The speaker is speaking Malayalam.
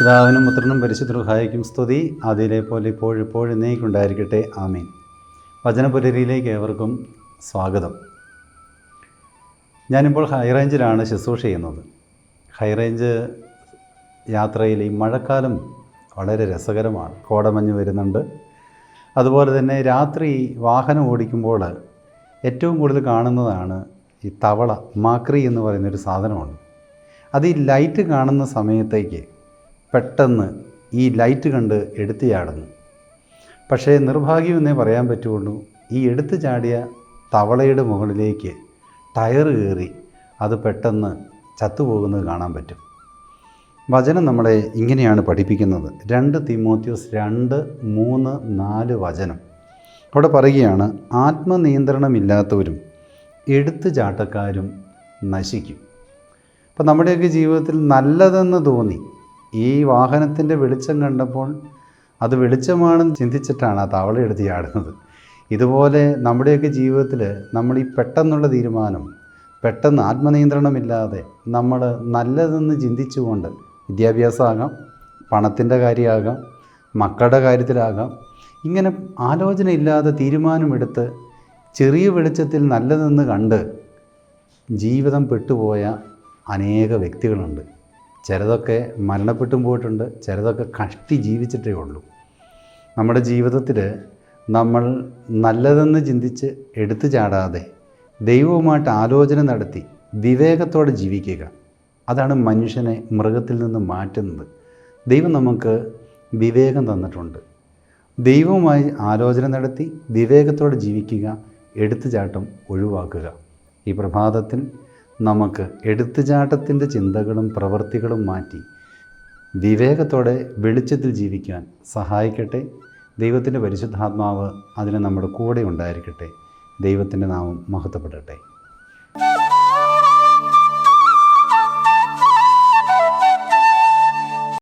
പിതാവിനും പുത്രനും പരിശുദ്ധൃഹായിക്കും സ്തുതി. അതിലെ പോലെ ഇപ്പോഴിപ്പോഴും നീക്കുണ്ടായിരിക്കട്ടെ ആമീൻ. വചനപുരയിലേക്ക് ഏവർക്കും സ്വാഗതം. ഞാനിപ്പോൾ ഹൈറേഞ്ചിലാണ് ശുശ്രൂഷ ചെയ്യുന്നത്. ഹൈറേഞ്ച് യാത്രയിൽ ഈ മഴക്കാലം വളരെ രസകരമാണ്. കോടമഞ്ഞ് വരുന്നുണ്ട്. അതുപോലെ തന്നെ രാത്രി വാഹനം ഓടിക്കുമ്പോൾ ഏറ്റവും കൂടുതൽ കാണുന്നതാണ് ഈ തവള മാക്രി എന്ന് പറയുന്നൊരു സാധനമാണ് അത് ഈ ലൈറ്റ് കാണുന്ന സമയത്തേക്ക് പെട്ടെന്ന് ഈ ലൈറ്റ് കണ്ട് എടുത്തു ചാടുന്നു. പക്ഷേ നിർഭാഗ്യമെന്നേ പറയാൻ പറ്റുള്ളൂ ഈ എടുത്തു ചാടിയ തവളയുടെ മുകളിലേക്ക് ടയർ കയറി അത് പെട്ടെന്ന് ചത്തുപോകുന്നത് കാണാൻ പറ്റും. വചനം നമ്മളെ ഇങ്ങനെയാണ് പഠിപ്പിക്കുന്നത്. രണ്ട് തിമോത്യോസ് രണ്ട് മൂന്ന് നാല് വചനം. അവിടെ പറയുകയാണ് ആത്മനിയന്ത്രണമില്ലാത്തവരും എടുത്തു ചാട്ടക്കാരും നശിക്കും. അപ്പം നമ്മുടെയൊക്കെ ജീവിതത്തിൽ നല്ലതെന്ന് തോന്നി. ഈ വാഹനത്തിന്റെ വെളിച്ചം കണ്ടപ്പോൾ അത് വെളിച്ചമാണെന്ന് ചിന്തിച്ചിട്ടാണ് ആ തവള എടുത്ത് ചാടുന്നത്. ഇതുപോലെ നമ്മുടെയൊക്കെ ജീവിതത്തിൽ നമ്മൾ ഈ പെട്ടെന്നുള്ള തീരുമാനം പെട്ടെന്ന് ആത്മനിയന്ത്രണമില്ലാതെ നമ്മൾ നല്ലതെന്ന് ചിന്തിച്ചുകൊണ്ട് വിദ്യാഭ്യാസമാകാം പണത്തിന്റെ കാര്യമാകാം മക്കളുടെ കാര്യത്തിലാകാം ഇങ്ങനെ ആലോചനയില്ലാതെ തീരുമാനമെടുത്ത് ചെറിയ വെളിച്ചത്തിൽ നല്ലതെന്ന് കണ്ട് ജീവിതം പെട്ടുപോയ അനേക വ്യക്തികളുണ്ട്. ചിലതൊക്കെ മരണപ്പെട്ടും പോയിട്ടുണ്ട് ചിലതൊക്കെ കഷ്ടി ജീവിച്ചിട്ടേ ഉള്ളൂ. നമ്മുടെ ജീവിതത്തിൽ നമ്മൾ നല്ലതെന്ന് ചിന്തിച്ച് എടുത്തു ചാടാതെ ദൈവവുമായിട്ട് ആലോചന നടത്തി വിവേകത്തോടെ ജീവിക്കുക. അതാണ് മനുഷ്യനെ മൃഗത്തിൽ നിന്ന് മാറ്റുന്നത്. ദൈവം നമുക്ക് വിവേകം തന്നിട്ടുണ്ട്. ദൈവവുമായി ആലോചന നടത്തി വിവേകത്തോടെ ജീവിക്കുക എടുത്തുചാട്ടം ഒഴിവാക്കുക. ഈ പ്രഭാതത്തിൽ നമുക്ക് എടുത്തുചാട്ടത്തിന്റെ ചിന്തകളും പ്രവൃത്തികളും മാറ്റി വിവേകത്തോടെ വെളിച്ചത്തിൽ ജീവിക്കാൻ സഹായിക്കട്ടെ. ദൈവത്തിന്റെ പരിശുദ്ധാത്മാവ് അതിന് നമ്മുടെ കൂടെ ഉണ്ടായിരിക്കട്ടെ. ദൈവത്തിന്റെ നാമം മഹത്വപ്പെടട്ടെ.